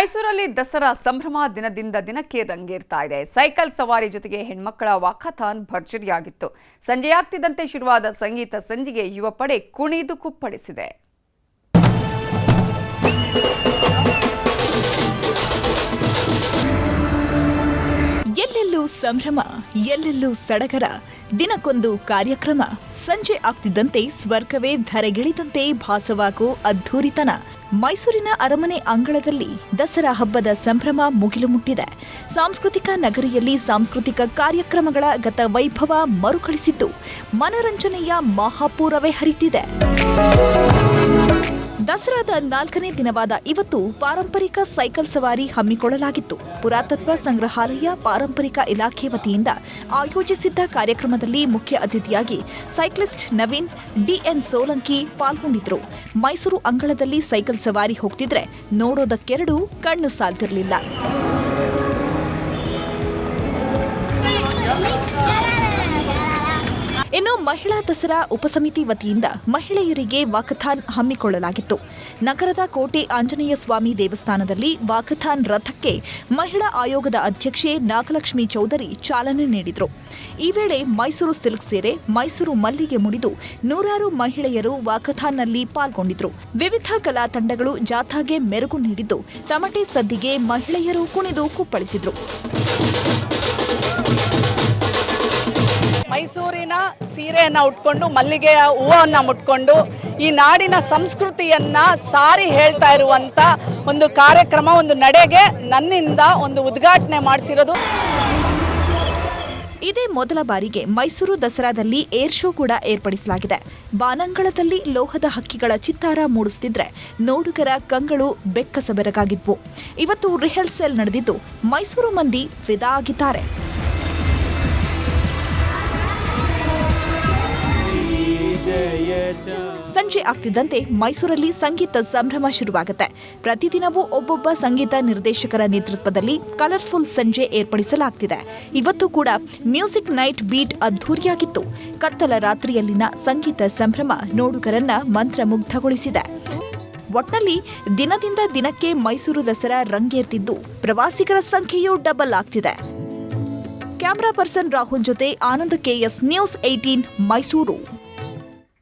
ಮೈಸೂರಲ್ಲಿ ದಸರಾ ಸಂಭ್ರಮ ದಿನದಿಂದ ದಿನಕ್ಕೆ ರಂಗೇರ್ತಾ ಇದೆ. ಸೈಕಲ್ ಸವಾರಿ ಜೊತೆಗೆ ಹೆಣ್ಮಕ್ಕಳ ವಾಕಥಾನ್ ಭರ್ಜರಿಯಾಗಿತ್ತು. ಸಂಜೆಯಾಗ್ತಿದ್ದಂತೆ ಶುರುವಾದ ಸಂಗೀತ ಸಂಜಿಗೆ ಯುವ ಪಡೆ ಕುಣಿದು ಕುಪ್ಪಳಿಸಿದೆ. ಸಂಭ್ರಮ, ಎಲ್ಲೆಲ್ಲೂ ಸಡಗರ, ದಿನಕ್ಕೊಂದು ಕಾರ್ಯಕ್ರಮ. ಸಂಜೆ ಆಗ್ತಿದ್ದಂತೆ ಸ್ವರ್ಗವೇ ಧರೆಗಿಳಿದಂತೆ ಭಾಸವಾಗೋ ಅದ್ಧೂರಿತನ. ಮೈಸೂರಿನ ಅರಮನೆ ಅಂಗಳದಲ್ಲಿ ದಸರಾ ಹಬ್ಬದ ಸಂಭ್ರಮ ಮುಗಿಲು ಮುಟ್ಟಿದೆ. ಸಾಂಸ್ಕೃತಿಕ ನಗರಿಯಲ್ಲಿ ಸಾಂಸ್ಕೃತಿಕ ಕಾರ್ಯಕ್ರಮಗಳ ಗತ ವೈಭವ ಮರುಕಳಿಸಿದ್ದು, ಮನರಂಜನೆಯ ಮಹಾಪೂರವೇ ಹರಿತಿದೆ. ದಸರಾದ ನಾಲ್ಕನೇ ದಿನವಾದ ಇವತ್ತು ಪಾರಂಪರಿಕ ಸೈಕಲ್ ಸವಾರಿ ಹಮ್ಮಿಕೊಳ್ಳಲಾಗಿತ್ತು. ಪುರಾತತ್ವ ಸಂಗ್ರಹಾಲಯ ಪಾರಂಪರಿಕ ಇಲಾಖೆ ವತಿಯಿಂದ ಆಯೋಜಿಸಿದ್ದ ಕಾರ್ಯಕ್ರಮದಲ್ಲಿ ಮುಖ್ಯ ಅತಿಥಿಯಾಗಿ ಸೈಕ್ಲಿಸ್ಟ್ ನವೀನ್ ಡಿಎನ್ ಸೋಲಂಕಿ ಪಾಲ್ಗೊಂಡಿದ್ರು ಮೈಸೂರು ಅಂಗಳದಲ್ಲಿ ಸೈಕಲ್ ಸವಾರಿ ಹೋಗ್ತಿದ್ರೆ ನೋಡೋದಕ್ಕೆರಡು ಕಣ್ಣು ಸಾಲ್ತಿರ್ಲಿಲ್ಲ. ಇನ್ನು ಮಹಿಳಾ ದಸರಾ ಉಪಸಮಿತಿ ವತಿಯಿಂದ ಮಹಿಳೆಯರಿಗೆ ವಾಕಥಾನ್ ಹಮ್ಮಿಕೊಳ್ಳಲಾಗಿತ್ತು. ನಗರದ ಕೋಟೆ ಆಂಜನೇಯ ಸ್ವಾಮಿ ದೇವಸ್ಥಾನದಲ್ಲಿ ವಾಕಥಾನ್ ರಥಕ್ಕೆ ಮಹಿಳಾ ಆಯೋಗದ ಅಧ್ಯಕ್ಷೆ ನಾಗಲಕ್ಷ್ಮಿ ಚೌಧರಿ ಚಾಲನೆ ನೀಡಿದರು. ಈ ವೇಳೆ ಮೈಸೂರು ಸಿಲ್ಕ್ ಸೀರೆ ಮೈಸೂರು ಮಲ್ಲಿಗೆ ಮುಡಿದು ನೂರಾರು ಮಹಿಳೆಯರು ವಾಕಥಾನ್ನಲ್ಲಿ ಪಾಲ್ಗೊಂಡಿದ್ರು. ವಿವಿಧ ಕಲಾ ತಂಡಗಳು ಜಾಥಾಗೆ ಮೆರುಗು ನೀಡಿದ್ದು, ತಮಟೆ ಸದ್ದಿಗೆ ಮಹಿಳೆಯರು ಕುಣಿದು ಕುಪ್ಪಳಿಸಿದ್ರು. ಮೈಸೂರಿನ ಸೀರೆಯನ್ನು ಉಟ್ಕೊಂಡು, ಮಲ್ಲಿಗೆಯ ಹೂವನ್ನು ಮುಟ್ಕೊಂಡು, ಈ ನಾಡಿನ ಸಂಸ್ಕೃತಿಯನ್ನ ಸಾರಿ ಹೇಳ್ತಾ ಇರುವಂತ ಒಂದು ಕಾರ್ಯಕ್ರಮ, ಒಂದು ನಡೆಗೆ ನನ್ನಿಂದ ಒಂದು ಉದ್ಘಾಟನೆ ಮಾಡಿಸಿರೋದು. ಇದೇ ಮೊದಲ ಬಾರಿಗೆ ಮೈಸೂರು ದಸರಾದಲ್ಲಿ ಏರ್ ಶೋ ಕೂಡ ಏರ್ಪಡಿಸಲಾಗಿದೆ. ಬಾನಂಗಳದಲ್ಲಿ ಲೋಹದ ಹಕ್ಕಿಗಳ ಚಿತ್ತಾರ ಮೂಡಿಸುತ್ತಿದ್ರೆ ನೋಡುಗರ ಕಂಗಳು ಬೆಕ್ಕಸಬೆರಗಾಗಿದ್ವು ಇವತ್ತು ರಿಹರ್ಸಲ್ ನಡೆದಿದ್ದು ಮೈಸೂರು ಮಂದಿ ಫಿದಾ ಆಗಿದ್ದಾರೆ. ಸಂಜೆ ಆಗ್ತಿದ್ದಂತೆ ಮೈಸೂರಲ್ಲಿ ಸಂಗೀತ ಸಂಭ್ರಮ ಶುರುವಾಗುತ್ತೆ. ಪ್ರತಿದಿನವೂ ಒಬ್ಬೊಬ್ಬ ಸಂಗೀತ ನಿರ್ದೇಶಕರ ನೇತೃತ್ವದಲ್ಲಿ ಕಲರ್ಫುಲ್ ಸಂಜೆ ಏರ್ಪಡಿಸಲಾಗ್ತಿದೆ. ಇವತ್ತು ಕೂಡ ಮ್ಯೂಸಿಕ್ ನೈಟ್ ಬೀಟ್ ಅದ್ಧೂರಿಯಾಗಿತ್ತು. ಕತ್ತಲ ರಾತ್ರಿಯಲ್ಲಿನ ಸಂಗೀತ ಸಂಭ್ರಮ ನೋಡುಗರನ್ನ ಮಂತ್ರಮುಗ್ಧಗೊಳಿಸಿದೆ. ಒಟ್ನಲ್ಲಿ ದಿನದಿಂದ ದಿನಕ್ಕೆ ಮೈಸೂರು ದಸರಾ ರಂಗೇರ್ತಿದ್ದು ಪ್ರವಾಸಿಗರ ಸಂಖ್ಯೆಯೂ ಡಬಲ್ ಆಗ್ತಿದೆ. ಕ್ಯಾಮರಾ ಪರ್ಸನ್ ರಾಹುಲ್ ಜೊತೆ Ananda K S news eighteen Mysuru.